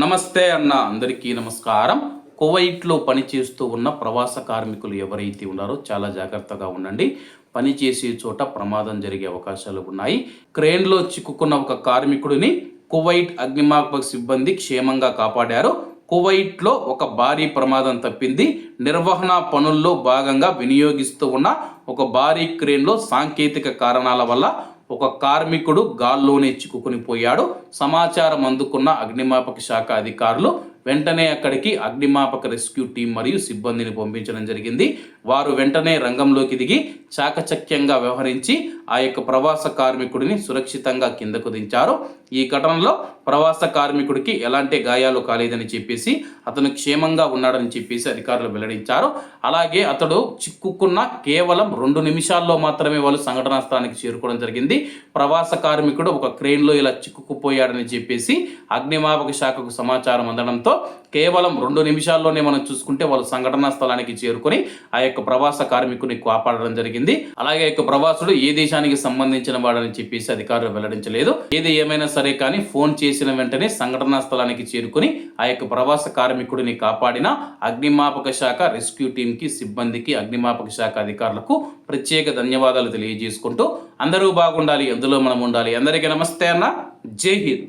నమస్తే అన్న అందరికీ నమస్కారం. కువైట్లో పనిచేస్తూ ఉన్న ప్రవాస కార్మికులు ఎవరైతే ఉన్నారో చాలా జాగ్రత్తగా ఉండండి. పని చేసే చోట ప్రమాదం జరిగే అవకాశాలు ఉన్నాయి. క్రేన్లో చిక్కుకున్న ఒక కార్మికుడిని కువైట్ అగ్నిమాపక సిబ్బంది క్షేమంగా కాపాడారు. కువైట్లో ఒక భారీ ప్రమాదం తప్పింది. నిర్వహణ పనుల్లో భాగంగా వినియోగిస్తూ ఉన్న ఒక భారీ క్రేన్లో సాంకేతిక కారణాల వల్ల ఒక కార్మికుడు గాల్లోనే చిక్కుకుని పోయాడు. సమాచారం అందుకున్న అగ్నిమాపక శాఖ అధికారులు వెంటనే అక్కడికి అగ్నిమాపక రెస్క్యూ టీం మరియు సిబ్బందిని పంపించడం జరిగింది. వారు వెంటనే రంగంలోకి దిగి చాకచక్యంగా వ్యవహరించి ఆ యొక్క ప్రవాస కార్మికుడిని సురక్షితంగా కిందకు దించారు. ఈ ఘటనలో ప్రవాస కార్మికుడికి ఎలాంటి గాయాలు కాలేదని చెప్పేసి అతను క్షేమంగా ఉన్నాడని చెప్పేసి అధికారులు వెల్లడించారు. అలాగే అతడు చిక్కుకున్న కేవలం రెండు నిమిషాల్లో మాత్రమే వాళ్ళు సంఘటనా స్థానానికి చేరుకోవడం జరిగింది. ప్రవాస కార్మికుడు ఒక క్రెయిన్లో ఇలా చిక్కుకుపోయాడని చెప్పేసి అగ్నిమాపక శాఖకు సమాచారం అందడంతో కేవలం రెండు నిమిషాల్లోనే మనం చూసుకుంటే వాళ్ళు సంఘటనా స్థలానికి చేరుకొని ఆ యొక్క ప్రవాస కార్మికుని కాపాడడం జరిగింది. అలాగే ఆ యొక్క ప్రవాసుడు ఏ దేశానికి సంబంధించిన వాడని చెప్పేసి అధికారులు వెల్లడించలేదు. ఏది ఏమైనా సరే కానీ ఫోన్ చేసిన వెంటనే సంఘటనా స్థలానికి చేరుకొని ఆ యొక్క ప్రవాస కార్మికుడిని కాపాడిన అగ్నిమాపక శాఖ రెస్క్యూ టీంకి సిబ్బందికి అగ్నిమాపక శాఖ అధికారులకు ప్రత్యేక ధన్యవాదాలు తెలియజేసుకుంటూ అందరూ బాగుండాలి ఎందులో మనం ఉండాలి. అందరికీ నమస్తే అన్న. జై హింద్.